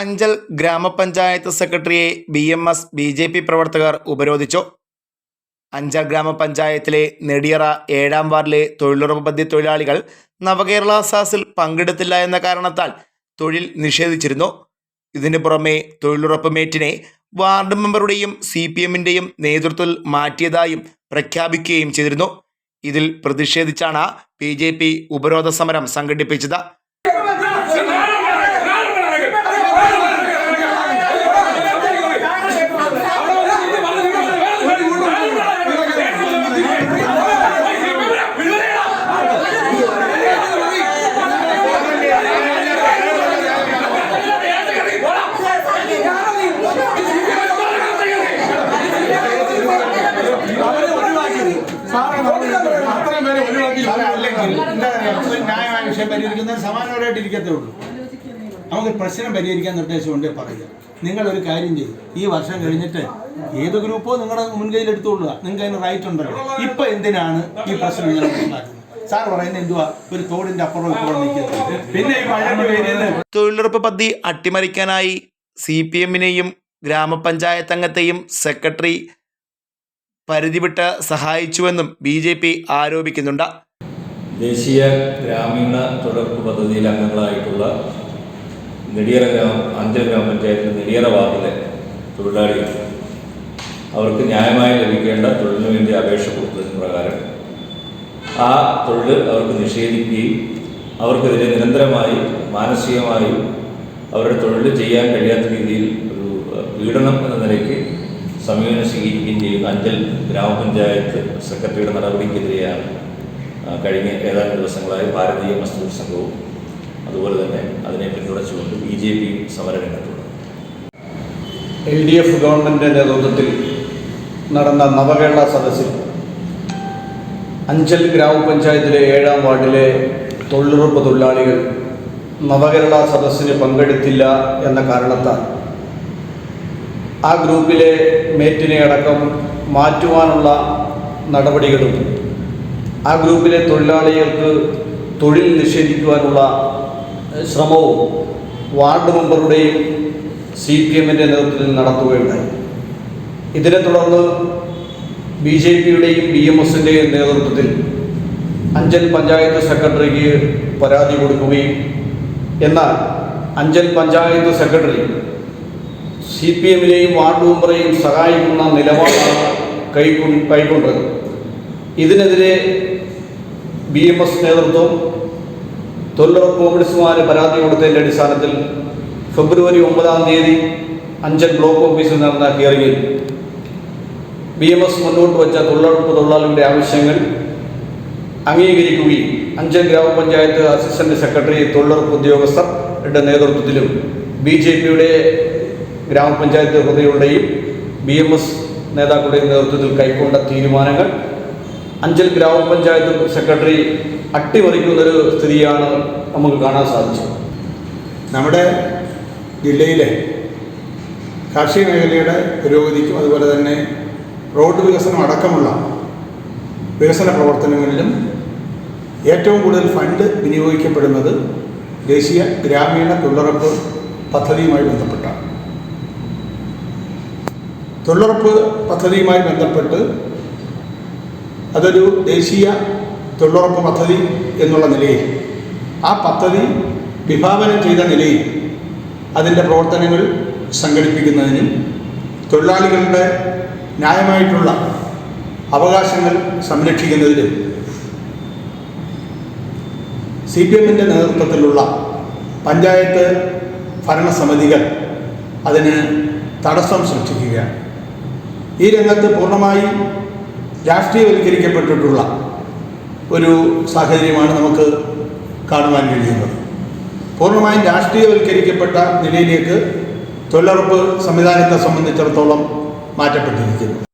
അഞ്ചൽ ഗ്രാമപഞ്ചായത്ത് സെക്രട്ടറിയെ B M S B J P പ്രവർത്തകർ ഉപരോധിച്ചു. അഞ്ചൽ ഗ്രാമപഞ്ചായത്തിലെ നെടിയറ ഏഴാം വാർഡിലെ തൊഴിലുറപ്പ് പദ്ധതി തൊഴിലാളികൾ നവകേരള സാസിൽ പങ്കെടുത്തില്ല എന്ന കാരണത്താൽ തൊഴിൽ നിഷേധിച്ചിരുന്നു. ഇതിനു പുറമെ തൊഴിലുറപ്പ് മേറ്റിനെ വാർഡ് മെമ്പറുടെയും സി പി എമ്മിന്റെയും നേതൃത്വത്തിൽ മാറ്റിയതായും പ്രഖ്യാപിക്കുകയും ചെയ്തിരുന്നു. ഇതിൽ പ്രതിഷേധിച്ചാണ് ബി ഉപരോധ സമരം സംഘടിപ്പിച്ചത്. ന്യായമായ വിഷയം പരിഹരിക്കുന്നതിന് സമാനപരമായിട്ട് ഇരിക്കത്തേ ഉള്ളൂ. നമുക്ക് പ്രശ്നം പരിഹരിക്കാൻ നിർദ്ദേശമുണ്ട് പറയുക. നിങ്ങൾ ഒരു കാര്യം ചെയ്യും. ഈ വർഷം കഴിഞ്ഞിട്ട് ഏത് ഗ്രൂപ്പോ നിങ്ങളുടെ മുൻകൈയിൽ എടുത്തുകൊള്ളുക നിങ്ങൾക്ക് അതിന് റൈറ്റ് ഉണ്ടല്ലോ ഇപ്പൊ എന്തിനാണ് ഈ പ്രശ്നം നിങ്ങൾ ഉണ്ടാക്കുന്നത്? സാർ പറയുന്നത് എന്തുവാ? ഒരു തോടിന്റെ അപ്പുറം ഇപ്പുറം നിൽക്കുന്നത്. പിന്നെ ഈ തൊഴിലുറപ്പ് പദ്ധതി അട്ടിമറിക്കാനായി സി പി എമ്മിനെയും ഗ്രാമപഞ്ചായത്ത് അംഗത്തെയും സെക്രട്ടറി പരിധിവിട്ട് സഹായിച്ചുവെന്നും ബി ജെ പി ആരോപിക്കുന്നുണ്ട്. ദേശീയ ഗ്രാമീണ തുടർപ്പ് പദ്ധതിയിൽ അംഗങ്ങളായിട്ടുള്ള നെടിയറ ഗ്രാമ അഞ്ചൽ ഗ്രാമപഞ്ചായത്തിലെ നെടിയറ വാർഡിലെ തൊഴിലാളികൾ. അവർക്ക് ന്യായമായി ലഭിക്കേണ്ട തൊഴിലിന് വേണ്ടി അപേക്ഷ കൊടുത്തതിന് പ്രകാരം ആ തൊഴിൽ അവർക്ക് നിഷേധിക്കുകയും അവർക്കെതിരെ നിരന്തരമായി മാനസികമായും അവരുടെ തൊഴിൽ ചെയ്യാൻ കഴിയാത്ത രീതിയിൽ ഒരു പീഡനം എന്ന നിലയ്ക്ക് സമീപനം സ്വീകരിക്കുകയും ചെയ്യുന്ന അഞ്ചൽ ഗ്രാമപഞ്ചായത്ത് സെക്രട്ടറിയുടെ നടപടിക്കെതിരെയാണ് കഴിഞ്ഞ ഏതാനും ദിവസങ്ങളായി ഭാരതീയ മസ്ദൂർ സംഘവും അതുപോലെ തന്നെ അതിനെ പിന്തുണച്ചുകൊണ്ട് ബി ജെ പി സമരരംഗത്തുണ്ട്. എൽ ഡി എഫ് നേതൃത്വത്തിൽ നടന്ന നവകേരള സദസ്സിൽ അഞ്ചൽ ഗ്രാമപഞ്ചായത്തിലെ ഏഴാം വാർഡിലെ തൊഴിലുറപ്പ് തൊഴിലാളികൾ നവകേരള സദസ്സിന് പങ്കെടുത്തില്ല എന്ന കാരണത്താൽ ആ ഗ്രൂപ്പിലെ മേറ്റിനെ അടക്കം മാറ്റുവാനുള്ള നടപടികളും ആ ഗ്രൂപ്പിലെ തൊഴിലാളികൾക്ക് തൊഴിൽ നിഷേധിക്കുവാനുള്ള ശ്രമവും വാർഡ് മെമ്പറുടെയും സി പി എമ്മിന്റെ നേതൃത്വത്തിൽ നടത്തുകയുണ്ടായി. ഇതിനെ തുടർന്ന് ബി ജെ പിയുടെയും ബി എം എസിന്റെയും നേതൃത്വത്തിൽ അഞ്ചൽ പഞ്ചായത്ത് സെക്രട്ടറിക്ക് പരാതി കൊടുക്കുകയും എന്നാൽ Anchal panchayat secretary C P എമ്മിനെയും ward മെമ്പറെയും സഹായിക്കുന്ന നിലപാടാണ് കൈക്കൊ കൈക്കൊണ്ടത്. ഇതിനെതിരെ ബി എം എസ് നേതൃത്വം തൊഴിലുറപ്പ് ഓഫീസുമാർ പരാതി കൊടുത്തതിന്റെ അടിസ്ഥാനത്തിൽ ഫെബ്രുവരി ഒമ്പതാം തീയതി അഞ്ചൽ ബ്ലോക്ക് ഓഫീസിൽ നടന്ന ഹിയറിംഗിൽ ബി എം എസ് മുന്നോട്ട് വച്ച തൊഴിലുറപ്പ് തൊഴിലാളികളുടെ ആവശ്യങ്ങൾ അംഗീകരിക്കുകയും അഞ്ചൽ ഗ്രാമപഞ്ചായത്ത് അസിസ്റ്റന്റ് സെക്രട്ടറി തൊഴിലുറപ്പ് ഉദ്യോഗസ്ഥരുടെ നേതൃത്വത്തിലും ബി ജെ പിയുടെ ഗ്രാമപഞ്ചായത്ത് പ്രതികളുടെയും ബി എം എസ് നേതാക്കളുടെയും നേതൃത്വത്തിൽ കൈക്കൊണ്ട തീരുമാനങ്ങൾ അഞ്ചൽ ഗ്രാമപഞ്ചായത്ത് സെക്രട്ടറി അട്ടിമറിക്കുന്നൊരു സ്ഥിതിയാണ് നമുക്ക് കാണാൻ സാധിച്ചത്. നമ്മുടെ ജില്ലയിലെ കാർഷിക മേഖലയുടെ പുരോഗതിക്കും അതുപോലെ തന്നെ റോഡ് വികസനം അടക്കമുള്ള വികസന പ്രവർത്തനങ്ങളിലും ഏറ്റവും കൂടുതൽ ഫണ്ട് വിനിയോഗിക്കപ്പെടുന്നത് ദേശീയ ഗ്രാമീണ തൊഴിലുറപ്പ് പദ്ധതിയുമായി ബന്ധപ്പെട്ടാണ്. തൊഴിലുറപ്പ് പദ്ധതിയുമായി ബന്ധപ്പെട്ട് അതൊരു ദേശീയ തൊഴിലുറപ്പ് പദ്ധതി എന്നുള്ള നിലയിൽ. ആ പദ്ധതി വിഭാവനം ചെയ്ത നിലയിൽ അതിന്റെ പ്രവർത്തനങ്ങൾ സംഘടിപ്പിക്കുന്നതിനും തൊഴിലാളികളുടെ ന്യായമായിട്ടുള്ള അവകാശങ്ങൾ സംരക്ഷിക്കുന്നതിലും സി പി എമ്മിന്റെ നേതൃത്വത്തിലുള്ള പഞ്ചായത്ത് ഭരണസമിതികൾ അതിന് തടസ്സം സൃഷ്ടിക്കുകയാണ്. ഈ രംഗത്ത് പൂർണമായി രാഷ്ട്രീയവൽക്കരിക്കപ്പെട്ടിട്ടുള്ള ഒരു സാഹചര്യമാണ് നമുക്ക് കാണുവാൻ കഴിയുന്നത്. പൂർണമായും രാഷ്ട്രീയവൽക്കരിക്കപ്പെട്ട നിലയിലേക്ക് തൊഴിലുറപ്പ് സംവിധാനത്തെ സംബന്ധിച്ചിടത്തോളം മാറ്റപ്പെട്ടിരിക്കുന്നു.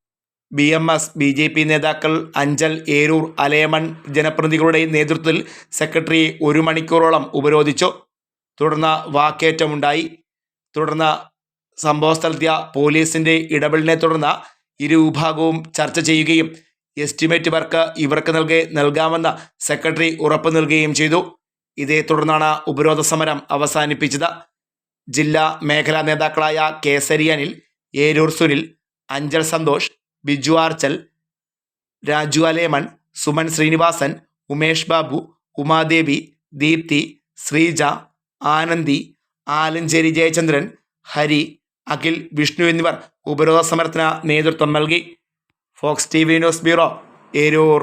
B M S B J P നേതാക്കൾ അഞ്ചൽ ഏരൂർ അലയമൺ ജനപ്രതിനിധികളുടെ നേതൃത്വത്തിൽ സെക്രട്ടറിയെ ഒരു മണിക്കൂറോളം ഉപരോധിച്ചു. തുടർന്ന് വാക്കേറ്റമുണ്ടായി. തുടർന്ന് സംഭവസ്ഥലത്തെത്തിയ പോലീസിന്റെ ഇടപെടലിനെ തുടർന്ന് ഇരു വിഭാഗവും ചർച്ച ചെയ്യുകയും എസ്റ്റിമേറ്റ് വർക്ക് ഇവർക്ക് നൽകെ നൽകാമെന്ന് സെക്രട്ടറി ഉറപ്പു നൽകുകയും ചെയ്തു. ഇതേ തുടർന്നാണ് ഉപരോധ സമരം അവസാനിപ്പിച്ചത്. ജില്ലാ മേഖലാ നേതാക്കളായ കേസരിയനിൽ ഏരൂർ സുനിൽ അഞ്ചൽ സന്തോഷ് ബിജു ആർച്ചൽ രാജു അലേമൺ സുമൻ ശ്രീനിവാസൻ ഉമേഷ് ബാബു ഉമാദേവി ദീപ്തി ശ്രീജ ആനന്ദി ആലഞ്ചേരി ജയചന്ദ്രൻ ഹരി അഖിൽ വിഷ്ണു എന്നിവർ ഉപരോധ സമരത്തിന് നേതൃത്വം നൽകി. Fox T V news bureau Eroor.